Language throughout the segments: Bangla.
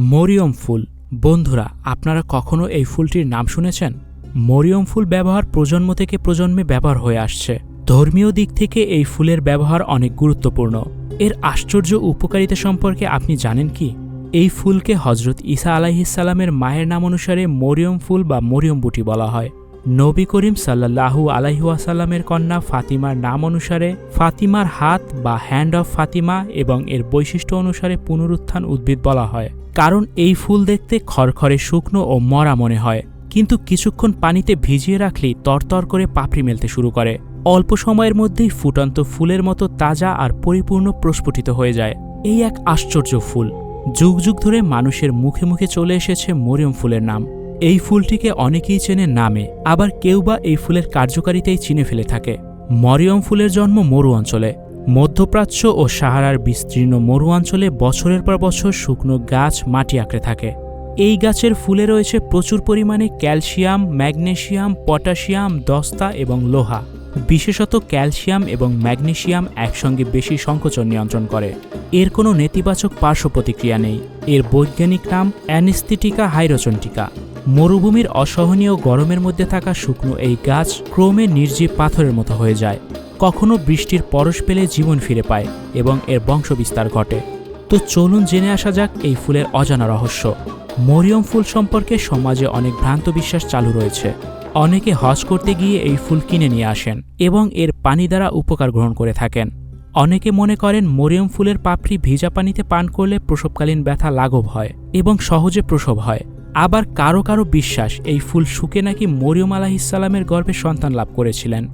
মরিয়ম ফুল। বন্ধুরা, আপনারা কখনো এই ফুলটির নাম শুনেছেন? মরিয়ম ফুল ব্যবহার প্রজন্ম থেকে প্রজন্মে ব্যবহার হয়ে আসছে। ধর্মীয় দিক থেকে এই ফুলের ব্যবহার অনেক গুরুত্বপূর্ণ। এর আশ্চর্য উপকারিতা সম্পর্কে আপনি জানেন কি? এই ফুলকে হজরত ইসা আলাইহিসাল্লামের মায়ের নাম অনুসারে মরিয়ম ফুল বা মরিয়ম বুটি বলা হয়। নবী করিম সাল্লাহু আলাইহাসাল্লামের কন্যা ফাতিমার নাম অনুসারে ফাতিমার হাত বা হ্যান্ড অফ ফাতিমা এবং এর বৈশিষ্ট্য অনুসারে পুনরুত্থান উদ্ভিদ বলা হয়। কারণ এই ফুল দেখতে খড়খড়ে শুকনো ও মরা মনে হয়। কিন্তু কিছুক্ষণ পানিতে ভিজিয়ে রাখলেই তরতর করে পাপড়ি মেলতে শুরু করে। অল্প সময়ের মধ্যেই ফুটন্ত ফুলের মতো তাজা আর পরিপূর্ণ প্রস্ফুটিত হয়ে যায়। এই এক আশ্চর্য ফুল। যুগ যুগ ধরে মানুষের মুখে মুখে চলে এসেছে মরিয়ম ফুলের নাম। এই ফুলটিকে অনেকেই চেনে নামে, আবার কেউ বা এই ফুলের কার্যকারিতাই চিনে ফেলে থাকে। মরিয়ম ফুলের জন্ম মরু অঞ্চলে। মধ্যপ্রাচ্য ও সাহারার বিস্তীর্ণ মরু অঞ্চলে বছরের পর বছর শুকনো গাছ মাটি আঁকড়ে থাকে। এই গাছের ফুলে রয়েছে প্রচুর পরিমাণে ক্যালসিয়াম ম্যাগনেশিয়াম পটাশিয়াম দস্তা এবং লোহা। বিশেষত ক্যালসিয়াম এবং ম্যাগনেশিয়াম একসঙ্গে বেশি সংকোচন নিয়ন্ত্রণ করে। এর কোনো নেতিবাচক পার্শ্ব প্রতিক্রিয়া নেই। এর বৈজ্ঞানিক নাম অ্যানিস্থেটিকা হাইরোচন্টিকা মরুভূমির অসহনীয় গরমের মধ্যে থাকা শুকনো এই গাছ ক্রমে নির্জীব পাথরের মতো হয়ে যায়। কখনো বৃষ্টির পরশ পেলে জীবন ফিরে পায় এবং এর বংশবিস্তার ঘটে। তো চলুন জেনে আসা যাক এই ফুলের অজানা রহস্য। মরিয়ম ফুল সম্পর্কে সমাজে অনেক ভ্রান্ত বিশ্বাস চালু রয়েছে। অনেকে হজ করতে গিয়ে এই ফুল কিনে নিয়ে আসেন এবং এর পানি দ্বারা উপকার গ্রহণ করে থাকেন। অনেকে মনে করেন মরিয়ম ফুলের পাপড়ি ভিজা পানিতে পান করলে প্রসবকালীন ব্যথা লাঘব হয় এবং সহজে প্রসব হয়। আবার কারও কারও বিশ্বাস এই ফুল শুকে নাকি মরিয়ম আলাহিসাল্লামের গর্ভে সন্তান লাভ করেছিলেন।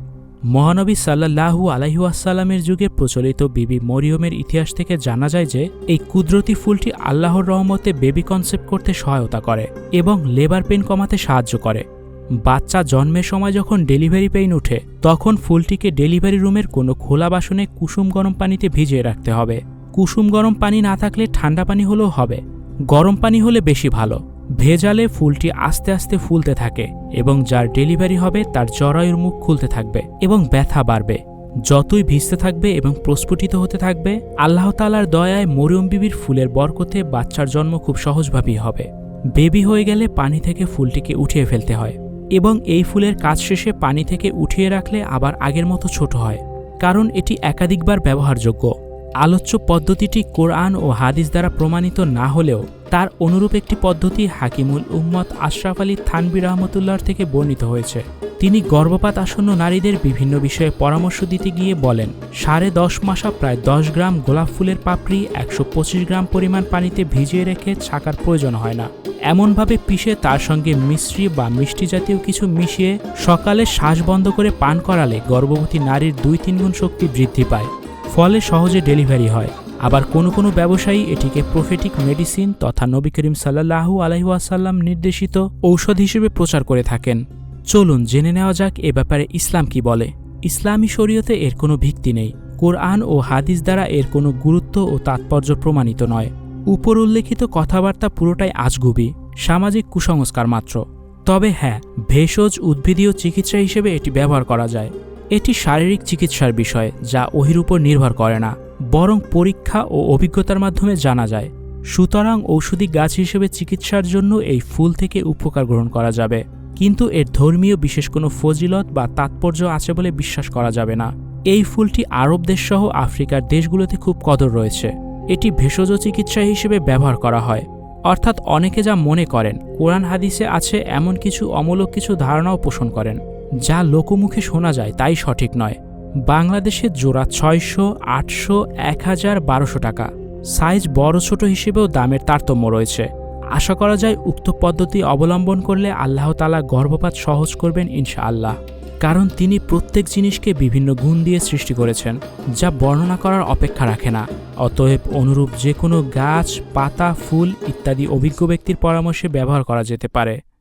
মহানবী সাল্লাহু আলাইহাসাল্লামের যুগে প্রচলিত বিবি মরিয়মের ইতিহাস থেকে জানা যায় যে, এই কুদরতি ফুলটি আল্লাহর রহমতে বেবি কনসেপ্ট করতে সহায়তা করে এবং লেবার পেন কমাতে সাহায্য করে। বাচ্চা জন্মের সময় যখন ডেলিভারি পেইন উঠে, তখন ফুলটিকে ডেলিভারি রুমের কোনো খোলা বাসনে কুসুম গরম পানিতে ভিজিয়ে রাখতে হবে। কুসুম গরম পানি না থাকলে ঠান্ডা পানি হলেও হবে। গরম পানি হলে বেশি ভালো। ভেজালে ফুলটি আস্তে আস্তে ফুলতে থাকে এবং যার ডেলিভারি হবে তার জরায়ুর মুখ খুলতে থাকবে এবং ব্যথা বাড়বে। যতই ভিজতে থাকবে এবং প্রস্ফুটিত হতে থাকবে, আল্লাহ তালার দয়ায় মরিয়ম বিবির ফুলের বরকতে বাচ্চার জন্ম খুব সহজভাবেই হবে। বেবি হয়ে গেলে পানি থেকে ফুলটিকে উঠিয়ে ফেলতে হয়। এবং এই ফুলের কাজ শেষে পানি থেকে উঠিয়ে রাখলে আবার আগের মতো ছোট হয়, কারণ এটি একাধিকবার ব্যবহারযোগ্য। আলোচ্য পদ্ধতিটি কোরআন ও হাদিস দ্বারা প্রমাণিত না হলেও তার অনুরূপ একটি পদ্ধতি হাকিমুল উম্মত আশরাফ আলী থানবি রহমতুল্লাহর থেকে বর্ণিত হয়েছে। তিনি গর্ভপাত আসন্ন নারীদের বিভিন্ন বিষয়ে পরামর্শ দিতে গিয়ে বলেন, সাড়ে দশ মাসা প্রায় দশ গ্রাম গোলাপ ফুলের পাপড়ি, একশো পঁচিশ গ্রাম পরিমাণ পানিতে ভিজিয়ে রেখে ছাকার প্রয়োজন হয় না। এমনভাবে পিষে তার সঙ্গে মিশ্রি বা মিষ্টি জাতীয় কিছু মিশিয়ে সকালে শ্বাস বন্ধ করে পান করালে গর্ভবতী নারীর দুই তিন গুণ শক্তি বৃদ্ধি পায়। ফলে সহজে ডেলিভারি হয়। আবার কোনো কোনো ব্যবসায়ী এটিকে প্রফেটিক মেডিসিন তথা নবী করিম সাল্লাহু আলহিউসাল্লাম নির্দেশিত ঔষধ হিসেবে প্রচার করে থাকেন। চলুন জেনে নেওয়া যাক এ ব্যাপারে ইসলাম কি বলে। ইসলামী শরীয়তে এর কোনো ভিত্তি নেই। কোরআন ও হাদিস দ্বারা এর কোনো গুরুত্ব ও তাৎপর্য প্রমাণিত নয়। উপর উল্লেখিত কথাবার্তা পুরোটাই আজগুবি, সামাজিক কুসংস্কার মাত্র। তবে হ্যাঁ ভেষজ, উদ্ভিদীয় চিকিৎসা হিসেবে এটি ব্যবহার করা যায়। এটি শারীরিক চিকিৎসার বিষয় যা ওহির উপর নির্ভর করে না, বরং পরীক্ষা ও অভিজ্ঞতার মাধ্যমে জানা যায়। সুতরাং ঔষধি গাছ হিসেবে চিকিৎসার জন্য এই ফুল থেকে উপকার গ্রহণ করা যাবে। কিন্তু এর ধর্মীয় বিশেষ কোনো ফজিলত বা তাৎপর্য আছে বলে বিশ্বাস করা যাবে না। এই ফুলটি আরব দেশসহ আফ্রিকার দেশগুলোতে খুব কদর রয়েছে। এটি ভেষজ চিকিৎসা হিসেবে ব্যবহার করা হয়। অর্থাৎ অনেকে যা মনে করেন, কোরআন হাদিসে আছে এমন কিছু অমূলক কিছু ধারণাও পোষণ করেন। যা লোকমুখে শোনা যায় তাই সঠিক নয়। বাংলাদেশের জোড়া ছয়শো, আটশো, এক হাজার, বারোশো টাকা। সাইজ বড় ছোট হিসেবেও দামের তারতম্য রয়েছে। আশা করা যায় উক্ত পদ্ধতি অবলম্বন করলে আল্লাহ তালা গর্ভপাত সহজ করবেন ইনশাআল্লাহ। কারণ তিনি প্রত্যেক জিনিসকে বিভিন্ন গুণ দিয়ে সৃষ্টি করেছেন, যা বর্ণনা করার অপেক্ষা রাখে না। অতএব অনুরূপ যে কোনো গাছ, পাতা, ফুল ইত্যাদি অভিজ্ঞ ব্যক্তির পরামর্শে ব্যবহার করা যেতে পারে।